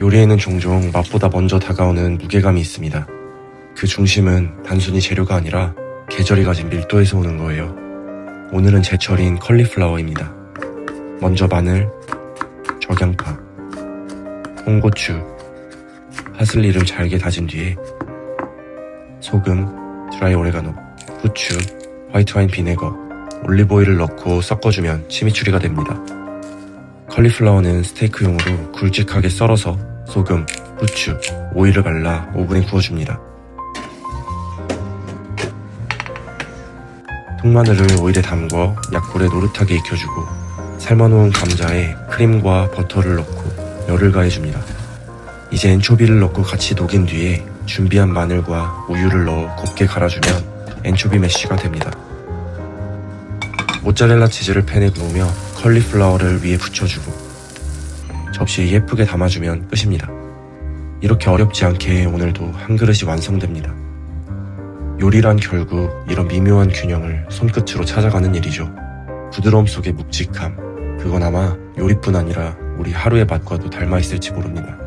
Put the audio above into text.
요리에는 종종 맛보다 먼저 다가오는 무게감이 있습니다. 그 중심은 단순히 재료가 아니라 계절이 가진 밀도에서 오는 거예요. 오늘은 제철인 컬리플라워입니다. 먼저 마늘, 적양파, 홍고추, 파슬리를 잘게 다진 뒤에 소금, 드라이 오레가노, 후추, 화이트 와인 비네거, 올리브오일을 넣고 섞어주면 치미추리가 됩니다. 컬리플라워는 스테이크용으로 굵직하게 썰어서 소금, 후추, 오일을 발라 오븐에 구워줍니다. 통마늘을 오일에 담궈 약불에 노릇하게 익혀주고 삶아놓은 감자에 크림과 버터를 넣고 열을 가해줍니다. 이제 엔초비를 넣고 같이 녹인 뒤에 준비한 마늘과 우유를 넣어 곱게 갈아주면 엔초비 메쉬가 됩니다. 모짜렐라 치즈를 팬에 구우며 컬리플라워를 위에 붙여주고 접시에 예쁘게 담아주면 끝입니다. 이렇게 어렵지 않게 오늘도 한 그릇이 완성됩니다. 요리란 결국 이런 미묘한 균형을 손끝으로 찾아가는 일이죠. 부드러움 속의 묵직함. 그건 아마 요리뿐 아니라 우리 하루의 맛과도 닮아 있을지 모릅니다.